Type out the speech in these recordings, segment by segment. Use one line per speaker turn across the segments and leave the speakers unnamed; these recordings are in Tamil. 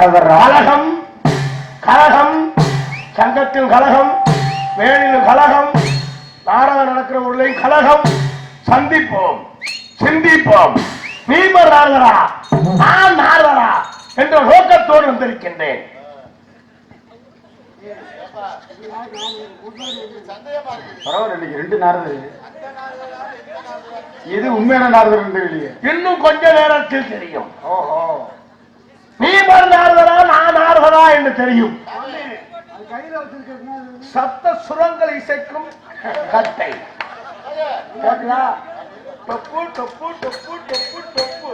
கலகம் கலகம் சங்கத்தில் கலகம் வேலில் கலகம் நாடகம் நடக்கிற ஊர்லையும் கலகம். சந்திப்போம் சிந்திப்போம். நீமர் நாரதரா நான் நாரதரா என்ற நோக்கத்தோடு வந்திருக்கின்றேன்.
பரவாயில்ல ரெண்டு நாரதர் இது உண்மையான நாரதர் வெளியே
இன்னும் கொஞ்ச நேரத்தில் தெரியும்.
ஓஹோ.
நீமர் நாரதரா நான் நாரதரா என்று தெரியும். சப்த சுரங்கள் இசைக்கும் கட்டை? டொப்பு டொப்பு டொப்பு டொப்பு டொப்பு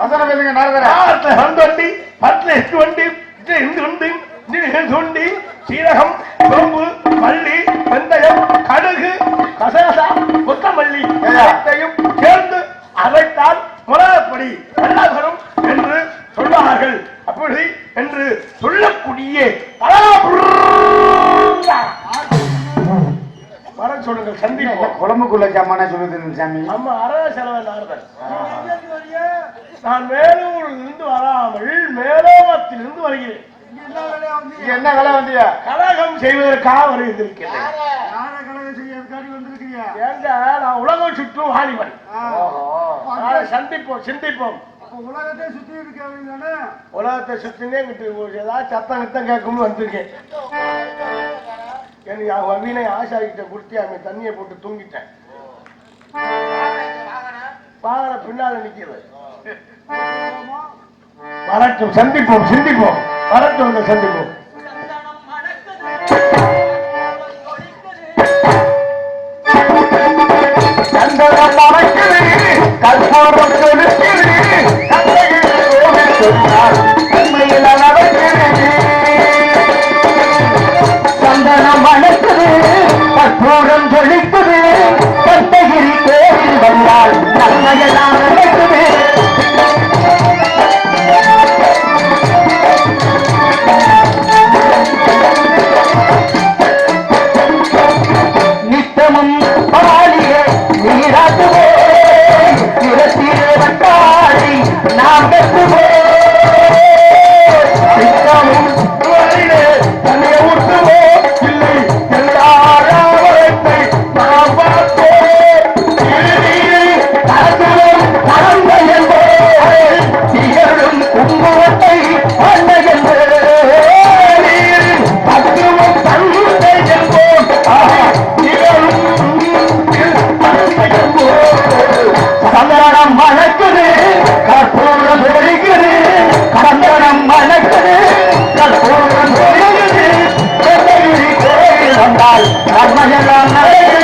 வசனம் எழுதுங்க நாரதரா
ஆறுல வண்டி பத்துல எட்டு வண்டி இது இந்த வண்டி இது சுண்டி சீரகம் சோம்பு மல்லி வெந்தயம் கடுகு கசகசா கொத்தமல்லி சேர்ந்து அரைத்தால் முறைப்படி வெள்ளவரும் சொல்லுங்கள் சந்திப்போம்.
குழம்புக்குள்ள ஜாமான சொல்லுது சாமி.
நம்ம அறத செலவு நார்தல் நான் வேலூரிலிருந்து வராமல் மேலோகத்திலிருந்து வருகிறேன்.
இங்க என்ன வேலை வந்தியா
கலகம் செய்வதற்காக வருகின்றேன் ஏங்க நான் உலகம் சுற்றும் வாலிபன் சந்திப்போம் சிந்திப்போம்.
உலகத்தை சுத்தி இருக்காங்க தானே?
உலகத்தை சுத்தினே ஏதாவது சத்தம் கித்தம் கேட்கும்னு வந்திருக்கேன். எனக்கு அவன் வீணை ஆஷா கிட்ட கொடுத்து அவன் தண்ணியை போட்டு தூங்கிட்டேன். வாகனம் பின்னால நிக்கிறது வரட்டும் சந்திப்போம் சிந்திப்போம். வரட்டும் சந்திப்போம். சந்தனம் கற்பூரம் கோவில் வந்தால் கோயில் வந்தால்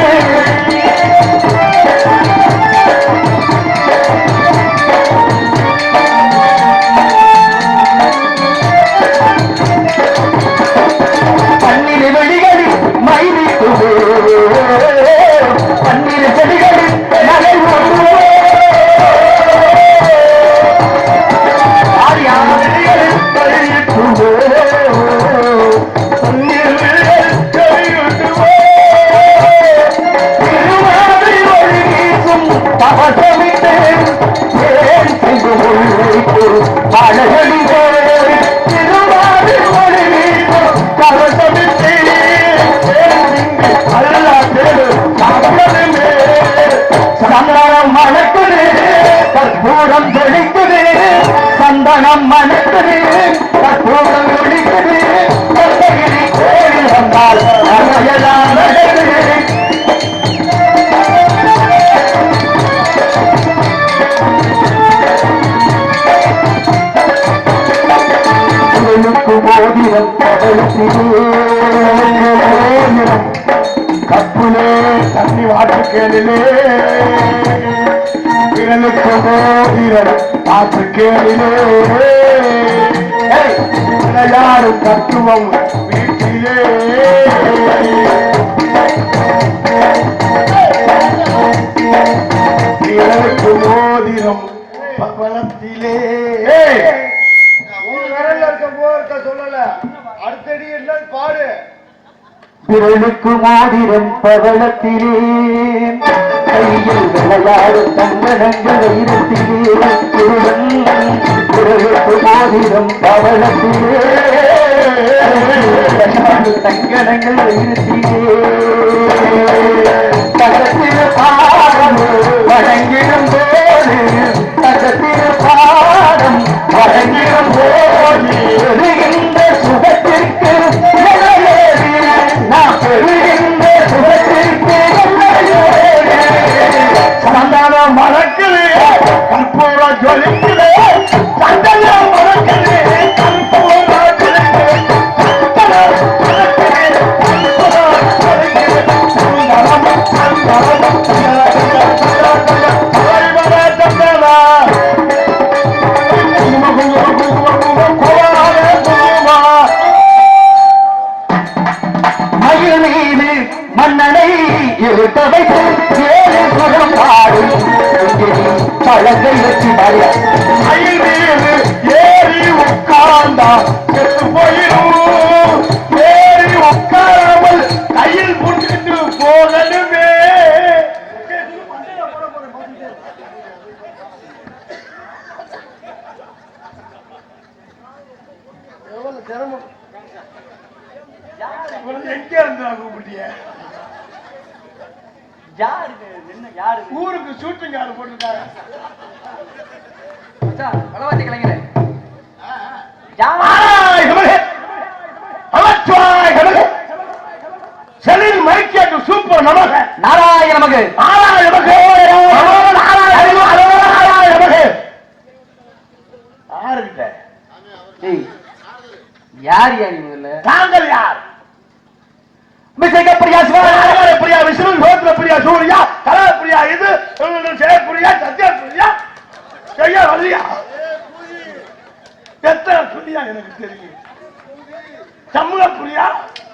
சந்தனம் மணக்குது. கற்பூரம் தெளிக்குது. சந்தனம் மணக்குது. கற்பூரம் ஒழிக்குது கொத்தகிரி கோயில் வந்தால் அவையெல்லாம் கேளிலே. விரலுக்கு மோதிரம் வாட்டு கேளிலே. விளையாடும் தத்துவம் வீட்டிலே. பவளத்திலே மோதிரம் பலத்திலே
உன் விரல்ல இருக்க போர்க்க சொல்லல. அடுத்தடி என்ன பாடு.
விரலுக்கு மாடிரம் பவளத்திலே. கையில் விளையாடும் தங்கடங்கள் வைரத்திலே திருடன் விரலுக்கு மோதிரம் பவளத்திலே. விளையாடும் தங்கடங்கள் வைரத்திலே தகத்திரு பாடம் வழங்கிடும் போது தகத்திரு பாடம் வழங்கிடும் போது சுகத்திற்கு
ஜொலிக்குது
யாருக்கு என்ன யாரு
ஊருக்கு ஷூட்டிங் ஆள் போட்டிருக்காங்க
பலவாத்தி கலைஞரே. யார்?
செலில் மைக்கேட்டு சூப்பர் நமக!
நாராயண மகு
ஆராய் நமக்கு ஆராய் நமக்கு யாருக்கிட்ட?
யார்? யா நீ முதல்ல
தாங்கள் யார்?
மிசைக பிரியா
ஆராய பிரியா விஷ்ணு சோத்திர பிரியா சூர்யா கலா பிரியா இது ஜெய பிரியா சத்யா பிரியா செய்ய வழியா எத்தனை பிரியா எனக்கு தெரியும்? சமூக பிரியா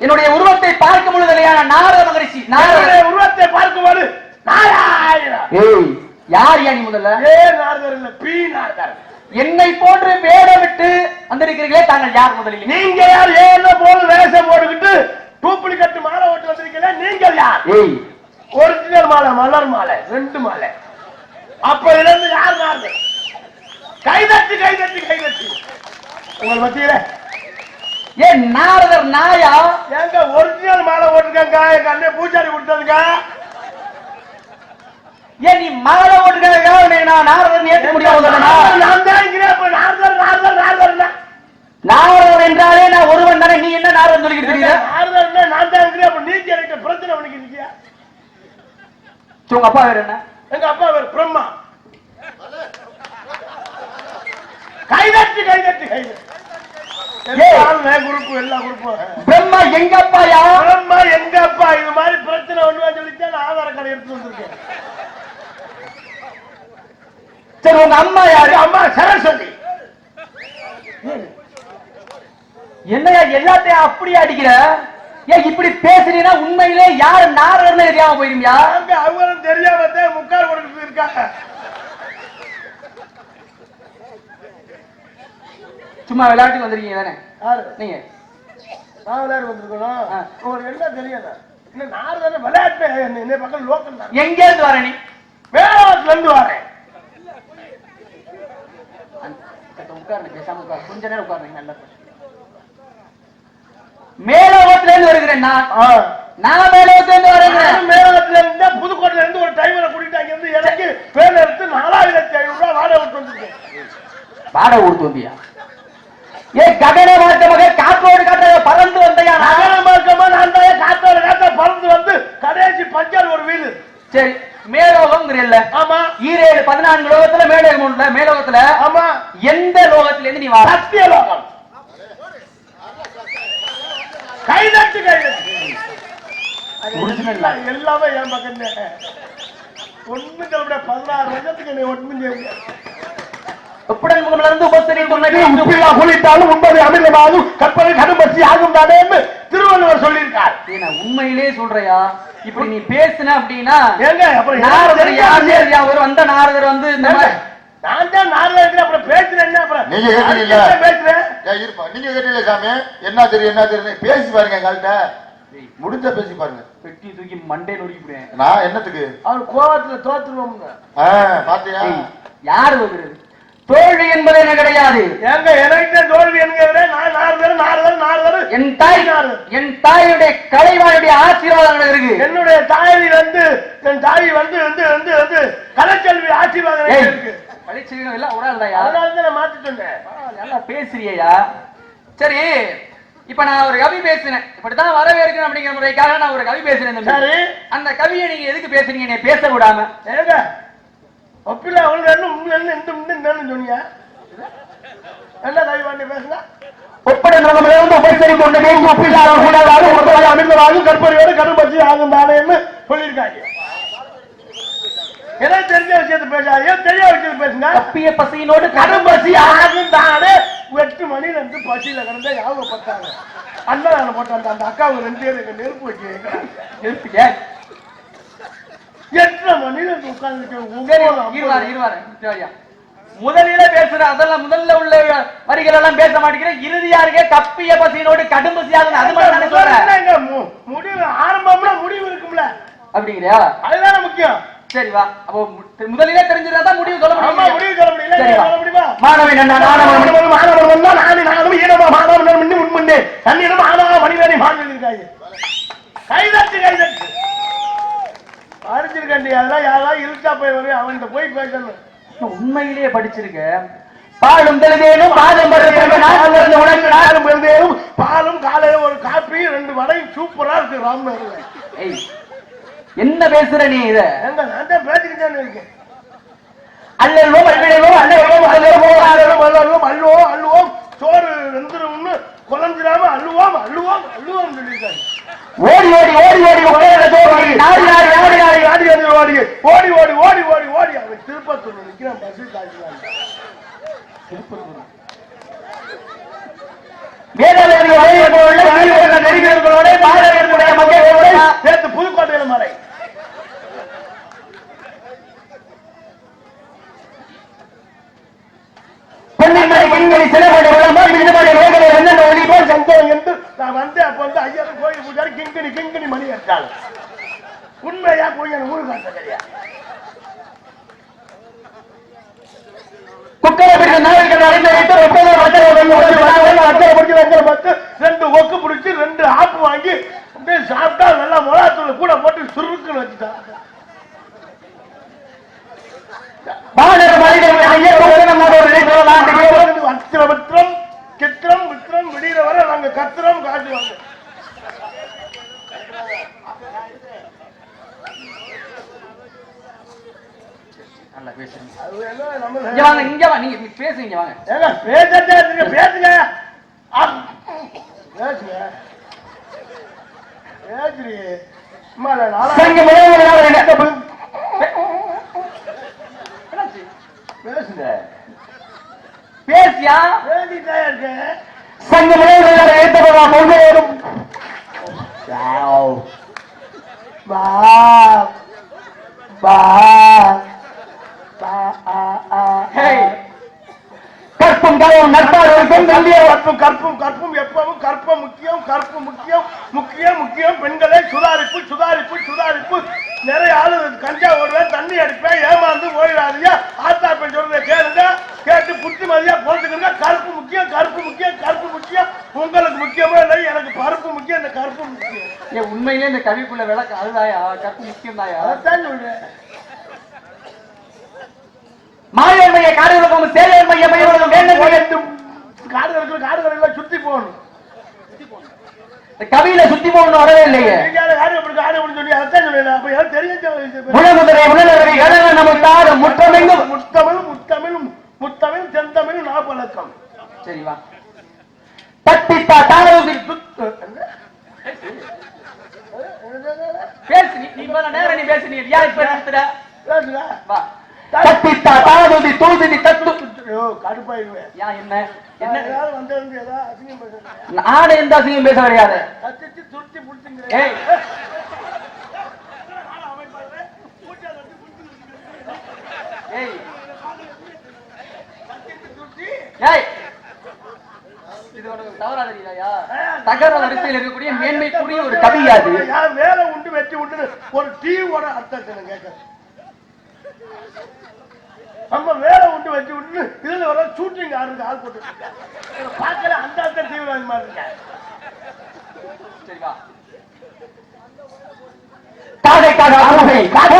என்னுடைய உருவத்தை பார்க்கும் பொழுது இல்லையா நாரத மகரிஷி நாரத
உருவத்தை பார்க்கும்போது நாராயணா
ஏய் யார் யா நீ முதல்ல?
ஏ நாரதர் இல்ல பி நாரதர்.
என்னை போன்று வேடமிட்டு வந்திருக்கிறீர்களே தாங்கள் யார் முதலில்?
நீங்க யார்? ஏன் போல வேஷம் போட்டுக்கிட்டு டூப்ளிகேட் மாலை ஓட்டு வந்திருக்கீங்க நீங்கள் யார்? ஒரிஜினல் மாலை மலர் மாலை ரெண்டு மாலை. அப்ப இருந்து யார் நாரதர் கைதட்டி கைதட்டி கைதட்டி உங்களை மத்தியில.
ஏன் நாரதர் நாயா?
எங்க ஒரிஜினல் மாலை ஓட்டுருக்காங்க எங்க அண்ணன் பூஜாரி கொடுத்ததுங்க.
ஏன் நீ மாலை ஓட்டுக்கிறதுக்காக நான் நாரதர் ஏற்க முடியாது
நான் தான் நாரதர் நாரதர் நாரதர்
நாரதர் என்றாலே நான் ஒருவன் தானே. நீ என்ன நாரதர் சொல்லிக்கிட்டு இருக்கீங்க
நாரதர் நான் தான் இருக்கிறேன். அப்ப நீங்க எனக்கு பிரச்சனை பண்ணிக்கிறீங்க
உங்க அப்பா வேற என்ன?
எங்க அப்பா பேர் பிரம்மா. கைதட்டி கைதட்டி கைதட்டி. குரூப் எல்லா குரூப்பும்
பிரம்மா எங்க அப்பாயா
பிரம்மா எங்க அப்பா? இது மாதிரி பிரச்சனை ஒண்ணுவா சொல்லித்தான் நான் ஆதார கடை எடுத்து வந்திருக்கேன்.
சரி உங்க அம்மா யாரு?
அம்மா சரஸ்வதி.
என்னையா எல்லாத்தையும் அப்படியே அடிக்கிற? ஏன் இப்படி பேசுறீங்கன்னா உண்மையிலே யாரு நாரதர்னு தெரியாம போயிருமியா?
அவங்களும் தெரியாம முக்கால் கொடுத்துட்டு இருக்காங்க.
சும்மா விளையாட்டுக்கு வந்திருக்கீங்க தானே?
யாரு?
நீங்க.
நான் விளையாட வந்திருக்கணும். உங்களுக்கு என்ன தெரியும் இன்னும் நான் தானே விளையாட்டு என்ன பக்கம் லோக்கல் தான்.
எங்க இருந்து வர நீ.
வேளாத்துல இருந்து வரேன்
உட்காருங்க பேசாம உட்காரு. கொஞ்ச நேரம் உட்காருங்க நல்லா மேலோகத்துல இருந்து வருகிறேன் நான். நான் மேலோகத்துல இருந்து வரேன்
நானும் மேலத்துல இருந்து புதுக்கோட்டையில இருந்து ஒரு டைமரை கூட்டிட்டு அங்க இருந்து எனக்கு வேலை எடுத்து நாலாயிரத்தி ஐநூறு ரூபாய் வாடகை விட்டு வந்திருக்கேன்.
வாடகை கொடுத்து வந்தியா? ஏ ககன மாற்றமாக காற்றோடு காற்ற பறந்து வந்தையா?
நகர மார்க்கமா நான் தான் காத்தால காத்தால பறந்து வந்து கடைசி பஞ்சார் ஒரு வீடு.
சரி மேலோகம்ங்கிறல்ல
ஆமா.
ஈரேழு பதினான்கு லோகத்துல மேலோகம் உண்டுல மேலோகத்துல
ஆமா.
எந்த லோகத்துல இருந்து நீ வர
சத்தியலோகம். கைதட்டு கைதட்டு. எல்லாம் என் பக்கம் ஒண்ணு கிளம்பிட பதினாறு வருஷத்துக்கு என்னை ஒண்ணும் செய்ய திருவள்ளுவர் சொல்லியிருக்கார்.
உண்மையிலேயே சொல்றையா? இப்படி நீ பேசுன அப்படின்னா நாரதர் வந்த நாரதர் வந்து இந்த மாதிரி
நான் தான் நார்ல இருக்கிறேன் அப்புறம் பேசுறேன் என்ன அப்புறம்?
நீங்க
பேசுறேன்?
இருப்பா. நீங்க கேட்டீங்களே சாமி? என்ன தெரியும் என்ன தெரியும் பேசி பாருங்க எங்கள்கிட்ட முடிஞ்சா பேசி பாருங்க.
பெட்டி தூக்கி மண்டே நொறுக்கிவிடுவேன்
நான் என்னத்துக்கு?
அவர் கோவத்துல தோத்துருவோம்ங்க.
ஆ, பாத்தியா?
யார் வருகிறது தோல்வி என்பது என்ன கிடையாது.
ஏங்க எனக்கு தோல்வி என்கிறத நான் நாரதர் நாரதர் நாரதர்
என் தாய் என் தாயுடைய கலைவானுடைய ஆசீர்வாதங்கள் இருக்கு.
என்னுடைய தாய் வந்து என் தாய் வந்து வந்து வந்து வந்து கலைச்செல்வி ஆசீர்வாதம் இருக்கு.
கலைச்செல்வம் எல்லாம் ஒரு ஆள் தாயா
அதனால தான் நான் மாத்தி சொன்னேன்
நல்லா பேசுறியா சரி இப்ப நான் ஒரு கவி பேசினேன் இப்படித்தான் வரவேற்கணும் அப்படிங்கிற முறைக்காக நான் ஒரு கவி பேசினேன் அந்த கவியை நீங்க எதுக்கு பேசுறீங்க? என்னை பேச விடாம
ஏங்க ஒப்பில அவனுக்கு என்ன உண்மை என்ன இந்த என்னன்னு சொன்னியா? என்ன கவி பாண்டி பேசுனா? ஒப்படை நலமிலிருந்து உபசரி கொண்டு பேசி ஒப்பில்லாத கரும்பச்சி ஆகும் தானேன்னு சொல்லியிருக்காங்க எனக்கு தெரிஞ்ச விஷயத்தை பேசாதீங்க தெரியாத விஷயத்தை பேசுங்க
தப்பிய பசியினோடு
கரும்பசி ஆகும் தானே எட்டு மணில இருந்து பசியில கிடந்த ஞாபகப்பட்டாங்க அண்ணன் போட்டாங்க அந்த அக்காவுக்கு ரெண்டு பேரும் இங்க நெருப்பு வச்சு.
இருப்பீங்க
எட்டரை மணில இருந்து உட்கார்ந்து
முதலில பேசுற அதெல்லாம் முதல்ல உள்ள வரிகள் எல்லாம் பேச மாட்டேங்கிறேன் இறுதியா இருக்கே தப்பிய பசியினோடு கடும் பசியாகுது அது மட்டும்
முடிவு ஆரம்பம்னா முடிவு இருக்கும்ல.
அப்படிங்கிறியா?
அதுதானே முக்கியம்.
சரி வா. அப்போ முதலிலே தெரிஞ்சிருந்தா முடிவு சொல்ல முடியும்.
முடிவு சொல்ல முடியல.
சரி
நீங்க
வா.
சொல்ல முடியுமா?
மாணவன் அண்ணா, மாணவன்
மாணவன் மாணவன் வந்தா நானு நானும் ஈனமா மாணவன் முன்னே முன்முன்னே தன்னிடம் ஆனா மணிவேணி மாணவன் இருக்காங்க கைதட்டு கைதட்டு படிச்சிருக்கண்டி அதெல்லாம் யாராவது இழுச்சா போய் வரும் அவன்கிட்ட போய் பேசணும்
உண்மையிலேயே படிச்சிருக்க. பாலும் நான் பிறந்த உனக்கு நான்
பாலும் பாலும் காலையில ஒரு காப்பி ரெண்டு வடையும் சூப்பரா இருக்கு ராம்நகர்ல
ஏய், என்ன பேசுற நீ இத?
நான் தான் பேசிக்கிட்டே இருக்கேன்.
அல்லல்வோம் அல்விளைவோம் அல்லல்வோம் அல்லல்வோம்
அல்லுவோம் அல்லுவோம் அல்லுவோம் அல்லுவோம் சோறு வெந்துரும்னு குழஞ்சிடாம அள்ளுவோம் அள்ளுவோம் அள்ளுவோம்
ஓடி ஓடி ஓடி ஓடி ஒரே ஓடி நாடி நாடி நாடி நாடி
ஆடி ஓடி ஓடி ஓடி ஓடி ஓடி. ஓடி அவன் திருப்பத்தூர் நிற்கிறான் பஸ் காய்ச்சலாம்
வேதாளர்கள் வளையர்களோடு வளையர்கள நெறிகளோடு
நேற்று புதுக்கோட்டையில மறை
பொன்னின்மலை பெண்களை சிலபடி விளம்பரம் மின்னுமலை வேகலை என்னென்ன ஒளிபோல்
சந்தோம் என்று நான் வந்து அப்ப வந்து ஐயர் கோயில் பூஜாரி கிங்கனி கிங்கனி மணி அடிச்சாள் உண்மையா போய் எனக்கு ஊரு காட்ட தெரியா
குக்கரை நாயகர்கள் வைத்து
பிடிச்சி பார்த்து ரெண்டு ஒக்கு பிடிச்சி ரெண்டு ஆப்பு வாங்கி அப்படியே சாப்பிட்டா நல்லா மிளகாத்தூள் கூட போட்டு சுருக்குன்னு வச்சுட்டான் அத்திரம் கித்திரம் வித்திரம் விடிகிற வரை நாங்க கத்திரம் காட்டுவாங்க
நல்லா
நம்ம
இங்க வாங்க நீங்க பேசுங்க வாங்க.
பேசுங்க. பேசுங்க. பேசுங்க.
பேசியா? சங்க முதல்வர் ஏத்தப்படா பொங்கலும்
பா பா பா
கற்பம்
கற்பும் எப்பவும் கற்பம் முக்கியம் கற்பு முக்கியம் முக்கியம் முக்கியம். பெண்களே சுதாரிப்பு சுதாரிப்பு சுதாரிப்பு. நிறைய ஆளு கஞ்சா ஓடுவேன் தண்ணி அடிப்பேன் ஏமாந்து போயிடாதீங்க ஆத்தா பெண் சொல்றதை கேளுங்க கேட்டு புத்திமதியா போட்டுக்கங்க கருப்பு முக்கியம் கருப்பு முக்கியம் கருப்பு முக்கியம். உங்களுக்கு முக்கியமா இல்லை எனக்கு பருப்பு முக்கியம் இந்த கருப்பு முக்கியம்.
உண்மையிலே இந்த கவிக்குள்ள விளக்கு அதுதாயா கற்பு முக்கியம் தாயா
அதான் சொல்றேன்.
மாயன் மைய காடுகளுக்கும் சேலையன் மைய மையம் வேண்டும்
வேண்டும் காடுகளுக்கு காடுகள் சுத்தி போகணும்.
கவியில சுத்தி போகணும் வரவே இல்லையே. முழகுதிரை உணர்வை கடன நமக்கு தாடு முற்றமெங்கும்.
முத்தமிழ் முத்தமிழ் முத்தமிழ் செந்தமிழ் நாப்பழக்கம்
சரி வா. தட்டித்தா தாரவுதி பேசு நீ இவ்வளவு நேரம் நீ பேசு நீ யார் இப்ப நிறுத்துற தாரவுதி தூதினி தத்து
ஐயோ கடுப்பாயிருவேன்
என்ன? நானே எந்த அசிங்கம் பேச கிடையாது. தகர வரிசையில் இருக்கக்கூடிய மேன்மைக்குரிய ஒரு கவியா அது
யார் வேலை உண்டு வெட்டி உண்டு ஒரு டீவோட அர்த்தத்தை நான் கேட்கறேன். நம்ம வேலை உண்டு வச்சு விட்டு இதுல வர ஷூட்டிங் ஆடுறது ஆள் போட்டு. பார்க்கல அந்த அந்த தீவிரவாதி மாதிரி இருக்கேன்
சரி வா காதை காதை. காதை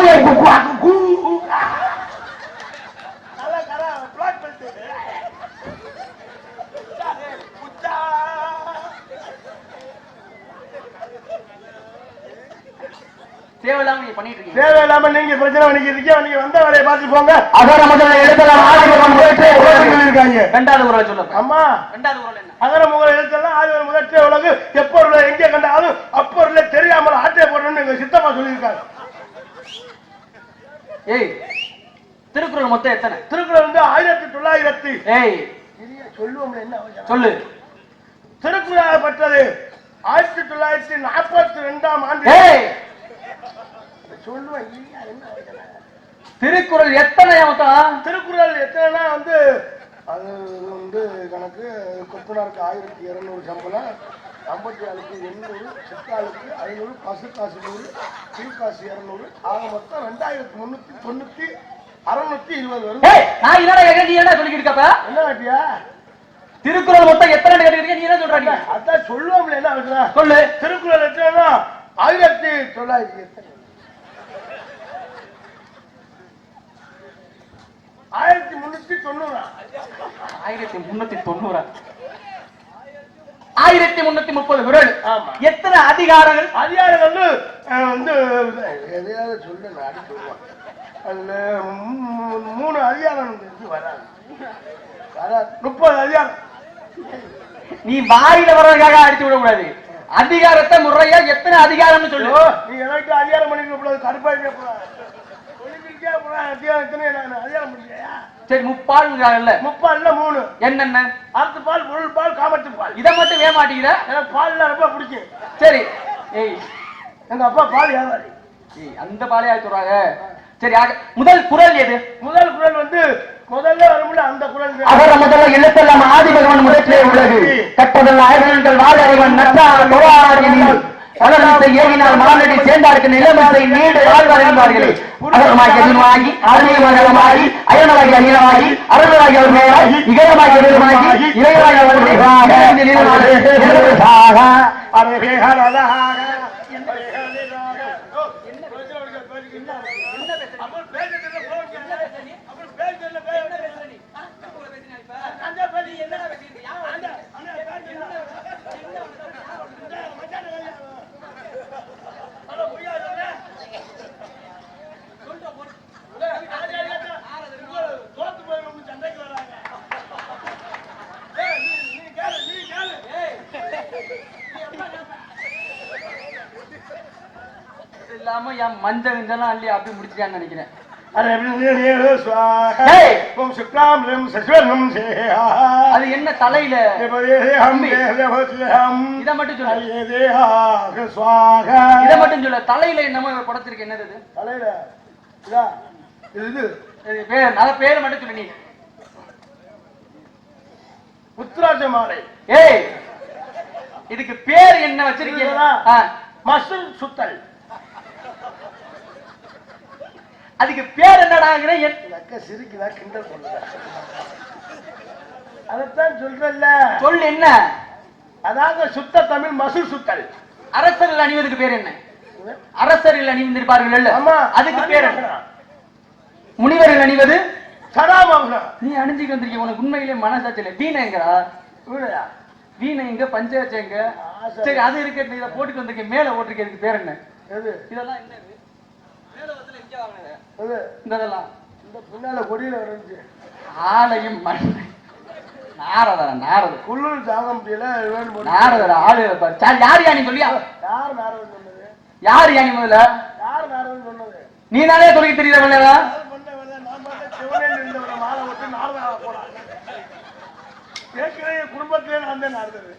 தேவையில்லாம நீ பண்ணிட்டு இருக்கீங்க.
தேவையில்லாம நீங்க பிரச்சனை பண்ணிக்கிறீங்க நீங்க வந்த வேலையை பார்த்து போங்க.
அகர முதல்ல எழுத்தலாம் ஆதிபகம் முதற்றே உலகு
இருக்காங்க
ரெண்டாவது குரல் சொல்லுங்க.
அம்மா.
ரெண்டாவது குரல் என்ன?
அகர முகர எழுத்தெல்லாம் ஆதிவர் முதற்றே உலகு எப்போ உள்ள எங்கே கண்டாலும் அப்போ உள்ள தெரியாமல் ஆட்டை போடணும்னு எங்க சித்தப்பா சொல்லியிருக்காங்க
ஏய் திருக்குறள் மொத்தம் எத்தனை?
திருக்குறள் வந்து ஆயிரத்தி தொள்ளாயிரத்தி
ஏய்
சொல்லுவோம் என்ன?
சொல்லு.
திருக்குறள் பெற்றது ஆயிரத்தி தொள்ளாயிரத்தி நாற்பத்தி ரெண்டாம் ஆண்டு
ஏய்
சொல்லுவேன் இல்லையா, என்ன அவசரம்?
திருக்குறள் எத்தனை
திருக்குறள் எத்தனைனா வந்து அது வந்து கணக்கு கொத்தனாருக்கு ஆயிரத்தி இருநூறு சம்பளம் ஐம்பத்தி ஆளுக்கு எண்ணூறு சித்தாளுக்கு ஐநூறு பசு காசு நூறு திருக்காசு இருநூறு ஆக மொத்தம் ரெண்டாயிரத்தி முன்னூத்தி தொண்ணூத்தி அறுநூத்தி இருபது வரும்
நான் என்னடா என்ன சொல்லிக்கிட்டு இருக்கப்ப
என்ன காட்டியா
திருக்குறள் மொத்தம் எத்தனை கேட்டுக்கிறீங்க நீ என்ன சொல்ற நீ
அதான் சொல்லுவோம்ல என்ன?
சொல்லு.
திருக்குறள் எத்தனைனா ஆயிரத்தி தொள்ளாயிரத்தி எத்தனை? ஆயிரத்தி முன்னூத்தி தொண்ணூறா?
ஆயிரத்தி முன்னூத்தி தொண்ணூறு. ஆயிரத்தி முன்னூத்தி முப்பது குரல்
ஆமா.
எத்தனை அதிகாரங்கள்?
அதிகாரம் வந்து எதையாவது சொல்லு நாடி சொல்லுவான் அதுல மூணு அதிகாரம் வராது. வராது. முப்பது அதிகாரம்.
நீ வாயில வர்றதுக்காக அடிச்சு விட கூடாது அதிகாரத்தை முறையா எத்தனை அதிகாரம்னு சொல்லு.
நீ எனக்கு அதிகாரம் பண்ணிக்க கூடாது கடுப்பா இருக்க கூடாது
சரி முப்பால் இல்ல
முப்பால்ல மூணு.
என்னென்ன?
அறுத்து பால் பொருள் பால் காமத்து பால்.
இதை மட்டும் ஏன் மாட்டேங்கிற
எனக்கு பால்ல ரொம்ப பிடிக்கும்.
சரி. ஏய்
எங்க அப்பா பால் வியாபாரி.
அந்த பாலையா சொல்றாங்க சரி முதல் குரல் எது?
முதல் குரல் வந்து முதல்ல வரும்ல அந்த குரல்.
அகர முதல்ல எழுத்தெல்லாம் ஆதி பகவான் முதற்றே உள்ளது. கற்பதல் ஆயிரங்கள் வாழறிவன் நற்றார் வளர்ந்த ஏகினால் மானடி சேர்ந்தாருக்கு நிலைமத்தை நீண்டு வாழ்வார் என்பார்களே. அகரமாகி அதிகமாகி ஆன்மீகமாகி அயனமாகி அகிலமாகி அருளாகி அவர்களாகி இகரமாகி எதிரமாகி இளையராகி அவர்களாக
அரே ஹரதாக, அரே ஹரதாக. ஓ, என்ன பிரச்சனை வருது? பேருக்கு என்ன வருது? அப்புறம் பேசுறதுல போக முடியாது. அப்புறம் பேசுறதுல பேச முடியாது. அந்த பேசி என்னடா பேசிட்டு? அந்த அந்த பேசி என்ன? இந்த மச்சான் கல்யாணம். அட பொய்யா சொல்ற? சொல்லிட்டு போ. ஏய், ராஜா ராஜா. இவங்க தோத்து போய் சண்டைக்கு வராங்க ஏய், நீ- நீ கேளு, நீ கேளு.
ஐயா மஞ்சள் இதெல்லாம் அள்ளி அப்படி முடிச்சிட்டான்னு நினைக்கிறேன். அது என்ன தலையில? இதை மட்டும் சொல்ல. இதை மட்டும் சொல்ல. தலையில என்னமோ படத்திருக்கு என்னது
தலையில? இது?
பேர் நல்ல பேர் மட்டும் சொல்லு நீ.
உத்ராஜ
ஏய்! இதுக்கு பேர் என்ன வச்சிருக்கீங்க?
மசில் சுத்தல்.
அதுக்கு பேர் என்னடாங்கிற என்-
அக்கா சிரிக்குதா கிண்டல் பண்ணுதா? அதைத்தான் சொல்றல்ல.
சொல் என்ன?
அதாவது சுத்த தமிழ் மசூல் சுத்தல்.
அரசர்கள் அணிவதுக்கு பேர் என்ன? அரசர்கள் அணிந்திருப்பார்கள்
ஆமா.
அதுக்கு பேர் என்ன? முனிவர்கள் அணிவது?
சடாமங்கலம்
நீ அணிஞ்சுக்கு வந்திருக்க உனக்கு உண்மையிலே மனசாட்சியில வீணை எங்கடா?
வீணையா?
வீணை எங்க? பஞ்சாயத்து எங்க. சரி அது இருக்கு இதை போட்டுட்டு வந்திருக்கேன் மேல ஓட்டிருக்கிறதுக்கு பேர் என்ன?
எது?
இதெல்லாம் என்னது மேலோகத்துல எங்க வாங்கினது
எது
இந்த
பின்னால கொடியில வருது
ஆலயம் மண் நாரதா நாரத
குள்ளூர் தாங்க முடியல.
நாரதர் ஆளு. சரி, யார் யானி சொல்லியா?
யார் நாரதன் சொன்னது?
யார் யானி முதல்ல?
யார் நாரதன் சொன்னது?
நீ நானே சொல்லிட்டு தெரியல?
நான் பார்த்தா சிவனேன்னு மாலை விட்டு நாரதா போடாங்க என் குடும்பத்திலே நான் தான் நடந்தது?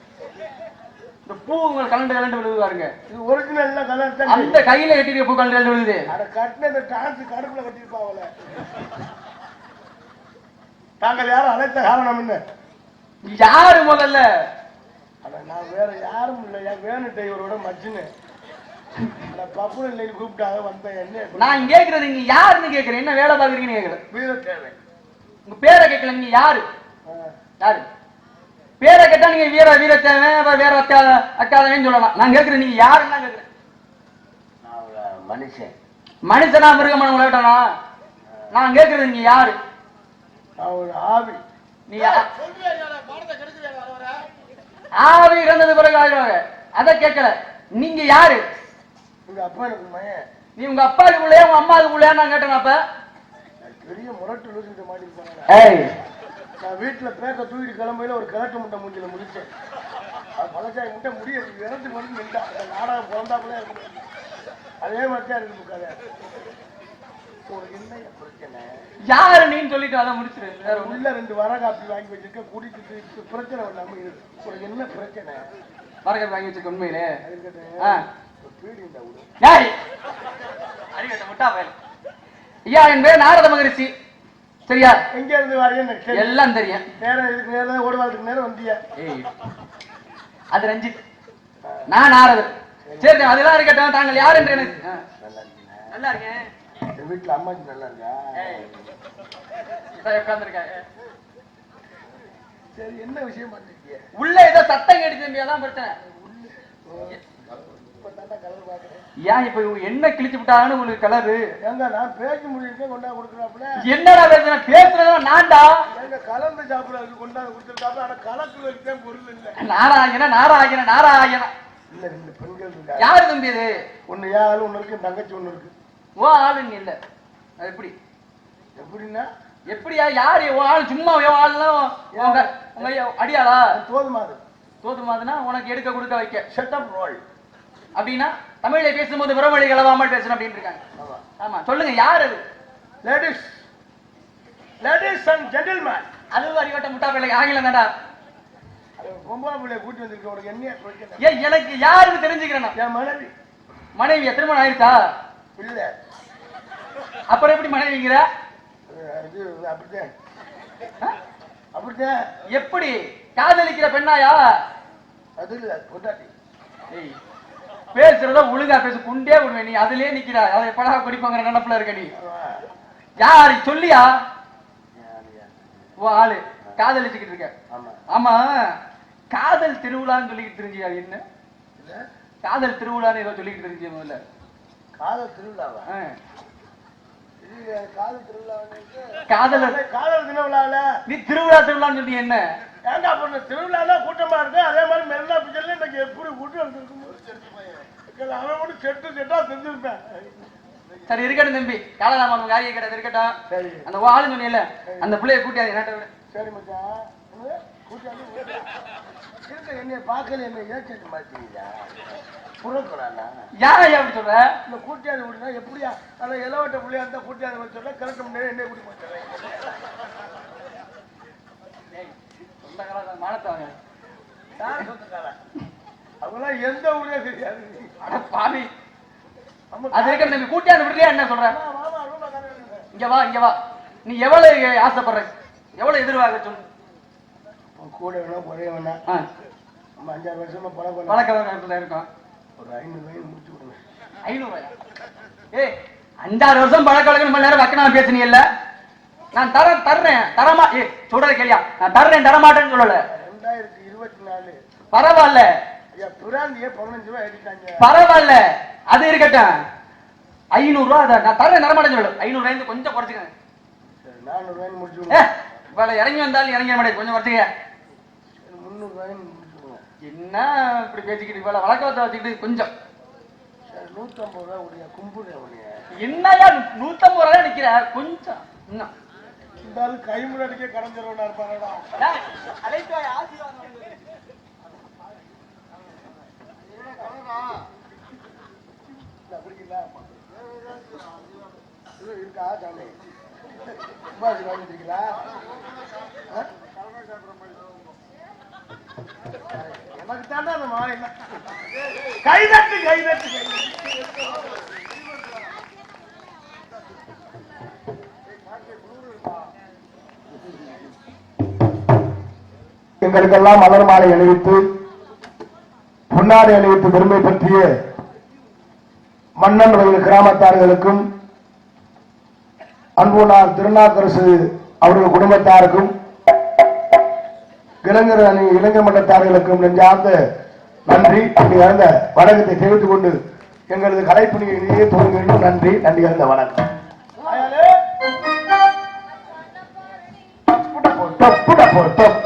இந்த பூ உங்களுக்கு கலண்டு கலண்டு விழுது பாருங்க.
இது ஒரிஜினல் கலர்
அந்த கையில கட்டிருக்க பூ கலண்டு கலண்டு விழுது.
அட கட்டின இந்த டான்ஸ் கடுப்புல கட்டிருப்பா அவளை. தாங்கள் யாரும் அழைத்த காரணம் என்ன?
யாரு முதல்ல?
அட நான் வேற யாரும் இல்லை. என் வேணுட்ட இவரோட மச்சினு. அட பப்புனு இல்லைன்னு கூப்பிட்டாங்க வந்தேன். என்ன?
நான் கேக்குறது நீங்க யாருன்னு கேக்குறேன் என்ன வேலை பாக்குறீங்கன்னு கேக்குறேன் உங்க பேரை கேட்கல நீங்க யாரு. யாரு? பேரை கேட்டா நீங்க வீர வீரத்தேவன் அப்புறம் வேற அக்கா அக்காதவன் சொல்லலாம். நான் கேக்குறேன் நீங்க யாருன்னு
ஒரு மனுஷன்.
மனுஷனா மிருகமான விளையாட்டானா நான் கேக்குறது நீங்க யாரு?
ஒரு ஆவி.
நீ ஆவி இறந்தது பிறகு ஆயிடுவாங்க. அதை கேட்கல. நீங்க யாரு?
எங்க அப்பா மயன்
நீ உங்க உள்ளே உங்க அம்மாவுக்கு உள்ளே நான் கேட்டேன் அப்ப?
பெரிய முரட்டு மாட்டிருப்பாங்க
ஏய்
நான் வீட்டுல பேக்க தூக்கிட்டு கிளம்பையில ஒரு கிழட்டு முட்டை மூஞ்சில முடிச்சேன் அது பழச்சாய் முட்டை முடிய இறந்து வந்து நின்றா. அந்த நாடகம் பிறந்தாப்புல அதே மாதிரி தான் இருக்கு கதை.
யாரு நீன்னு சொல்லிட்டு அதை முடிச்சிரு.
உள்ள ரெண்டு வர காப்பி வாங்கி வச்சிருக்க இப்ப பிரச்சனை இல்லாம இருக்கு உனக்கு என்ன பிரச்சனை?
வரகத்து வாங்கி வச்சிருக்க உண்மையிலே.
பீடி இந்த
முட்டா பயல். ஐயா என் பேர் நாரத மகரிஷி சரியா?
எங்க இருந்து தெரியும்.
எல்லாம் தெரியும்.
நேரம் இதுக்கு நேரம் ஓடுவாதுக்கு நேரம் வந்தியா?
அது ரஞ்சித். நான் நாரதர் சரி அதெல்லாம் இருக்கட்டும். தாங்கள் யார் என்று எனக்கு.
நல்லா
இருக்கேன்
வீட்டுல அம்மாச்சி நல்லா இருக்கா
உட்கார்ந்திருக்காங்க
சரி என்ன விஷயம் பண்ணிருக்கீங்க
உள்ள ஏதோ சத்தம் கேட்டு தம்பி அதான் பிரச்சனை
இப்ப தாண்டா கலர் பாக்குறேன்
ஏன் இப்ப இவங்க என்ன கிழிச்சு விட்டாங்கன்னு உங்களுக்கு கலரு
ஏங்க நான் பேச்சு முடியிருக்கே கொண்டா கொடுக்குறாப்புல.
என்னடா பேசுற? பேசுறதும் நான்டா?
ஏங்க கலந்து சாப்பிடறதுக்கு கொண்டாந்து கொடுத்துருக்காப்புல. ஆனா கலக்கு வைக்கேன் பொருள் இல்ல.
நாராயண நாராயண நாராயண
இல்ல ரெண்டு பெண்கள் இருக்கா
யாரு தம்பி இது?
ஒண்ணு ஏன் ஆளு ஒண்ணு இருக்கு தங்கச்சி ஒண்ணு இருக்கு.
ஓ ஆளுங்க இல்ல. அது எப்படி?
எப்படின்னா?
எப்படியா? யாரு? உன் ஆளு சும்மா என் ஆளுலாம் உங்க உங்க ஐயா அடியாளா?
தோதுமாது.
தோதுமாதுன்னா உனக்கு எடுக்க கொடுக்க வைக்க.
செட்டப் ரோல்
அப்படின்னா தமிழ்ல பேசும்போது விரவழி கலவாமல் பேசணும் அப்படின்னு இருக்காங்க.
ஆமா
சொல்லுங்க யார் அது?
லேடிஸ் லேடிஸ் அண்ட் ஜென்டில்மேன்
அது அறிவட்ட முட்டா பிள்ளை ஆங்கிலம்
அது பொம்பளை பிள்ளைய கூட்டி வந்திருக்க உனக்கு என்ன
ஏன் எனக்கு யாருன்னு தெரிஞ்சுக்கிறேன்.
என் மனைவி.
மனைவி திருமணம் ஆயிருச்சா?
இல்ல.
அப்புறம் எப்படி மனைவிங்கிற?
இது அப்படித்தான். அப்படித்தான்.
எப்படி? காதலிக்கிற பெண்ணாயா?
அது இல்ல பொண்டாட்டி.
ஏய், பேசுறத ஒழுங்கா பேசு குண்டே விடுவேன் நீ. அதுலயே நிக்கிற. அதை எப்படா குடிப்பாங்கிற நினப்புல இருக்க நீ. யாரு சொல்லியா? ஓ ஆளு. காதலிச்சுக்கிட்டு இருக்க.
ஆமா.
காதல் திருவிழான்னு சொல்லிக்கிட்டு தெரிஞ்சியா என்ன? காதல் திருவிழான்னு ஏதோ சொல்லிக்கிட்டு தெரிஞ்சு முதல்ல?
காதல் திருவிழாவா? காதல் திருவிழா
காதலர்
காதல் திருவிழால.
நீ திருவிழா திருவிழான்னு சொல்லி என்ன?
ஏன்டா பொண்ணு? திருவிழானா கூட்டமா இருக்கு. அதே மாதிரி மெரினா பிச்சர்ல கூட்டம் இருந்திருக்கும் அவன் மட்டும் செட்டு செட்டா செஞ்சிருப்பேன்.
சரி இருக்கட்டும் தம்பி. காலராமன் காரிய கிடையாது இருக்கட்டும்.
சரி.
அந்த ஆளு சொன்னியல அந்த பிள்ளைய கூட்டியாது என்ன
சரி மச்சான். கூட்டா. என்னைய பார்க்கல என்ன ஏச்சட்டு மாட்டீங்களா புறக்கூடாதா?
யார் அப்படி சொல்ற?
இந்த கூட்டியாதி விடுனா எப்படியா? அந்த இளவட்ட புள்ளையா இருந்தா கூட்டியாதி வச்சு சொல்ல கரெக்ட் என்ன கூட்டி மாட்டேன்
சொந்த காலம் மானத்தாங்க
யார் சொந்தக்காரன்? அவங்களாம் எந்த ஊரே தெரியாது.
அட பாவி.
நம்ம
அது இருக்க தம்பி கூட்டியாது விடலையா என்ன சொல்ற. இங்க வா இங்க வா. நீ எவ்வளவு ஆசைப்படுற? எவ்வளவு எதிர்பார்க்க சொல்லு
கூட வேணா குறைய வேணா.
ஆ,
நம்ம அஞ்சாறு வருஷமா பழக்கம்
பழக்க வழக்கத்துல இருக்கும்.
ஒரு ஐநூறு முடிச்சு விடுங்க
ஐநூறு ஏய் அஞ்சாறு வருஷம் பழக்க வழக்கம் மணி நேரம் வக்கனா பேசுனீங்கல்ல? நான் தரேன் தர்றேன். தரமா ஏ சொல்றத கேளியா? நான் தர்றேன் தரமாட்டேன்னு சொல்லல.
ரெண்டாயிரத்தி இருபத்தி நாலு.
பரவாயில்ல. பரவாயில்ல. அது இருக்கட்டும். ஐநூறு ரூபா நான் தரேன் தரமாட்டேன்னு சொல்லு. ஐநூறு ரூபாய் கொஞ்சம் குறைச்சிக்கங்க. இவ்வளவு இறங்கி வந்தாலும் இறங்கிட மாட்டேன். கொஞ்சம் குறைச்சிக்க. என்ன இப்படி பேசிக்கிட்டு இவ்வளவு வழக்கத்தை வச்சுக்கிட்டு கொஞ்சம்.
நூற்றம்பது ரூபா உடைய கும்பிடு
என்னையா நூத்தம்பது ரூபாய் நிக்கிற கொஞ்சம். இன்னும்.
இந்த ஆளு கை முன்னாடிக்கே கடந்துருவா இருப்பாரடா
ஏய், அழைத்து வாய், ஆசீர்வாதம் பண்ணுங்க.
இல்ல, அப்படி இல்ல இது இருக்கா சாமி உபாசி வாங்கிட்டீங்களா
உனக்கு தாண்டா அந்த மாலை கைதட்டு கைதட்டு கைதட்டு
எங்களுக்கெல்லாம் மலர் மாலை அணிவித்து பொன்னாடை அணிவித்து பெருமை பற்றிய மன்னன் வயல் கிராமத்தார்களுக்கும் அன்புனார் திருநாக்கரசு அவர்கள் குடும்பத்தாருக்கும் இளைஞர் அணி இளைஞர் மன்றத்தார்களுக்கும் நெஞ்சார்ந்த நன்றி கலந்த வணக்கத்தை தெரிவித்துக் கொண்டு எங்களது கலைப்பணியை இனியே தொடங்குகிறோம் நன்றி நன்றி கலந்த வணக்கம். டப்பு டப்பு டப்பு